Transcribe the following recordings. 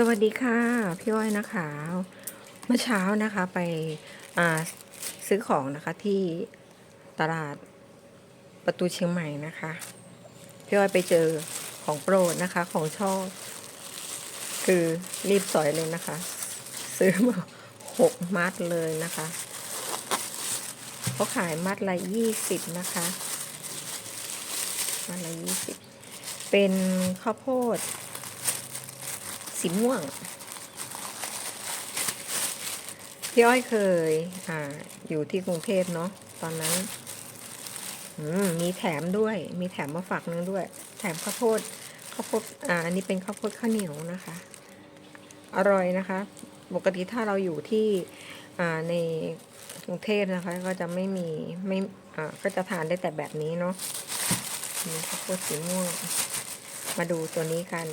สวัสดีค่ะ พี่อ้อยนะคะเมื่อเช้านะคะไปซื้อของนะคะที่ตลาดประตูเชียงใหม่นะคะ พี่อ้อยไปเจอของโปรดนะคะของชอบ คือรีบสอยเลยนะคะ ซื้อมาหกมัดเลยนะคะเขาขายมัดละยี่สิบนะคะมัดละยี่สิบเป็นข้าวโพด สีม่วง พี่อ้อยเคย อ่า อยู่ที่กรุงเทพเนาะตอนนั้นมมีแถมด้วย มีแถมมาฝากนึงด้วย แถมข้าวโพดข้าวโพดอ่าอันนี้เป็นข้าวโพดข้าวเหนียวนะคะ อร่อยนะคะ ปกติถ้าเราอยู่ที่อ่าในกรุงเทพนะคะ ก็จะไม่มีไม่อ่าก็จะทานได้แต่แบบนี้เนาะมีข้าวโพดสีม่วงมาดูตัวนี้กัน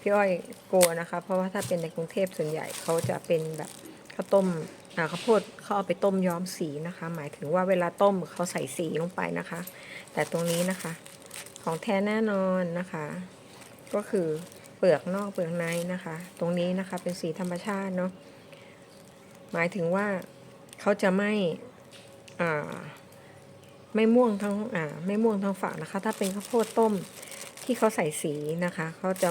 พี่อ้อยกลัวนะคะ เพราะว่าถ้าเป็นในกรุงเทพส่วนใหญ่เขาจะเป็นแบบข้าวต้มข้าวโพดเขาเอาไปต้มย้อมสีนะคะ หมายถึงว่าเวลาต้มเขาใส่สีลงไปนะคะ แต่ตรงนี้นะคะ ของแท้แน่นอนนะคะ ก็คือเปลือกนอกเปลือกในนะคะ ตรงนี้นะคะเป็นสีธรรมชาติเนาะหมายถึงว่าเขาจะไม่ไม่ม่วงทั้งไม่ม่วงทั้งฝักนะคะ ถ้าเป็นข้าวโพดต้มที่เขาใส่สีนะคะเขาจะ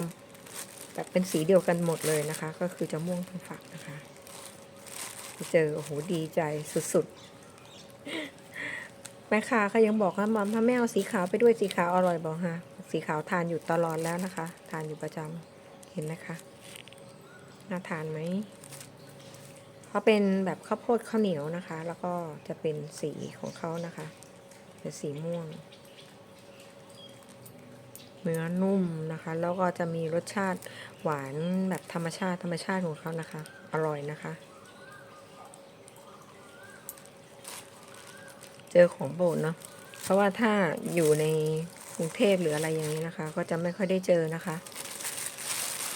แบบเป็นสีเดียวกันหมดเลยนะคะ ก็คือจะม่วงทั้งฝักนะคะไปเจอ โอ้โห ดีใจสุดๆ แม่ค้าเขายังบอกว่ามัมถ้าไม่เอาสีขาวไปด้วยสีขาวอร่อยบอกฮะ สีขาวทานอยู่ตลอดแล้วนะคะ ทานอยู่ประจำเห็นไหมคะ น่าทานไหมเขาเป็นแบบข้าวโพดข้าวเหนียวนะคะ แล้วก็จะเป็นสีของเขานะคะเป็นสีม่วง เนื้อนุ่มนะคะ แล้วก็จะมีรสชาติหวานแบบธรรมชาติธรรมชาติของเขานะคะ อร่อยนะคะ เจอของโปรดเนาะเพราะว่าถ้าอยู่ในกรุงเทพหรืออะไรอย่างนี้นะคะ ก็จะไม่ค่อยได้เจอนะคะ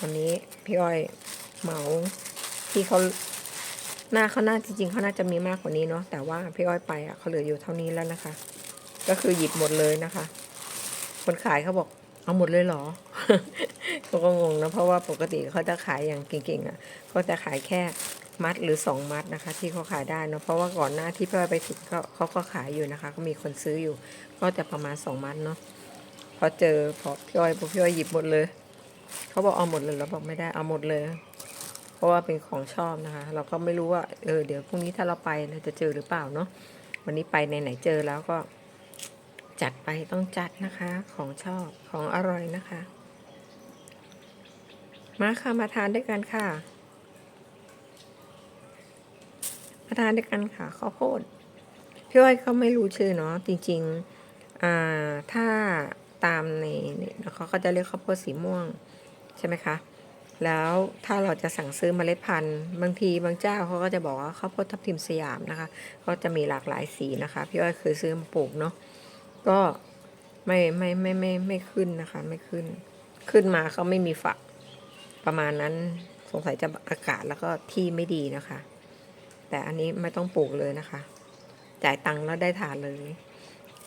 วันนี้พี่อ้อยเหมาที่เขาหน้าเขาหน้าจริงๆเขาน่าจะมีมากกว่านี้เนาะแต่ว่าพี่อ้อยไปอะเขาเหลืออยู่เท่านี้แล้วนะคะ ก็คือหยิบหมดเลยนะคะ คนขายเขาบอก เอาหมดเลยเหรอเขาก็งงนะเพราะว่าปกติเขาจะขายอย่างเก่งๆอะเขาจะขายแค่มัดหรือสองมัดนะคะ ที่เขาขายได้เนะเพราะว่าก่อนหน้าที่พี่อไปถึงก็เขาก็ขายอยู่นะคะ ก็มีคนซื้ออยู่ ก็จะประมาณสองมัดเนาะพอเจอพอพี่อ้อยพอพี่อ้อยหยิบหมดเลยเขาบอกเอาหมดเลยเราบอกไม่ได้เอาหมดเลย เพราะว่าเป็นของชอบนะคะ เราก็ไม่รู้ว่าเออเดี๋ยวพรุ่งนี้ถ้าเราไปเราจะเจอหรือเปล่าเนาะวันนี้ไปไหนๆเจอแล้วก็ จัดไปต้องจัดนะคะของชอบของอร่อยนะคะ มาค่ะมาทานด้วยกันค่ะ มาทานด้วยกันค่ะข้าวโพดพี่อ้อยก็ไม่รู้ชื่อเนาะจริงๆอ่าถ้าตามในเนี่ยเขาก็จะเรียกข้าวโพดสีม่วงใช่ไหมคะแล้วถ้าเราจะสั่งซื้อเมล็ดพันธุ์ บางทีบางเจ้าเขาก็จะบอกว่าข้าวโพดทับทิมสยามนะคะ ก็จะมีหลากหลายสีนะคะ พี่อ้อยเคยซื้อมาปลูกเนาะ ก็ไม่ไม่ไม่ไม่ไม่ขึ้นนะคะ ไม่ขึ้น ขึ้นมาเขาไม่มีฝัก ประมาณนั้นสงสัยจะอากาศแล้วก็ที่ไม่ดีนะคะ แต่อันนี้ไม่ต้องปลูกเลยนะคะ จ่ายตังค์แล้วได้ฐานเลย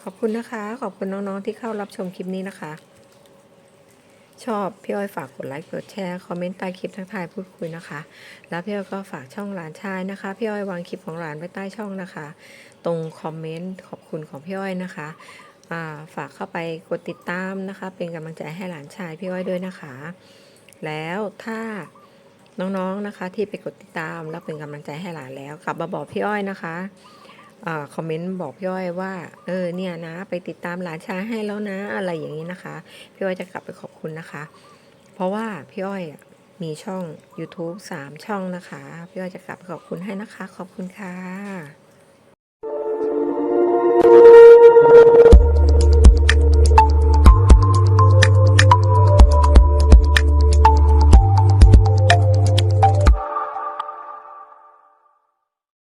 ขอบคุณนะคะ ขอบคุณน้องๆที่เข้ารับชมคลิปนี้นะคะ ชอบพี่อ้อยฝากกดไลค์กดแชร์คอมเมนต์ใต้คลิปทักทายพูดคุยนะคะ แล้วพี่อ้อยก็ฝากช่องหลานชายนะคะพี่อ้อยวางคลิปของหลานไว้ใต้ช่องนะคะ ตรงคอมเมนต์ขอบคุณของพี่อ้อยนะคะาฝากเข้าไปกดติดตามนะคะ เป็นกำลังใจให้หลานชายพี่อ้อยด้วยนะคะ แล้วถ้าน้องๆนะคะที่ไปกดติดตามแล้วเป็นกำลังใจให้หลานแล้วกลับมาบอกพี่อ้อยนะคะ คอมเมนต์บอกพี่อ้อยว่า เออเนี่ยนะ ไปติดตามหลานชายให้แล้วนะอะไรอย่างนี้นะคะ พี่อ้อยจะกลับไปขอบคุณนะคะ เพราะว่าพี่อ้อยมีช่อง YouTube 3 ช่องนะคะ พี่อ้อยจะกลับไปขอบคุณให้นะคะ ขอบคุณค่ะ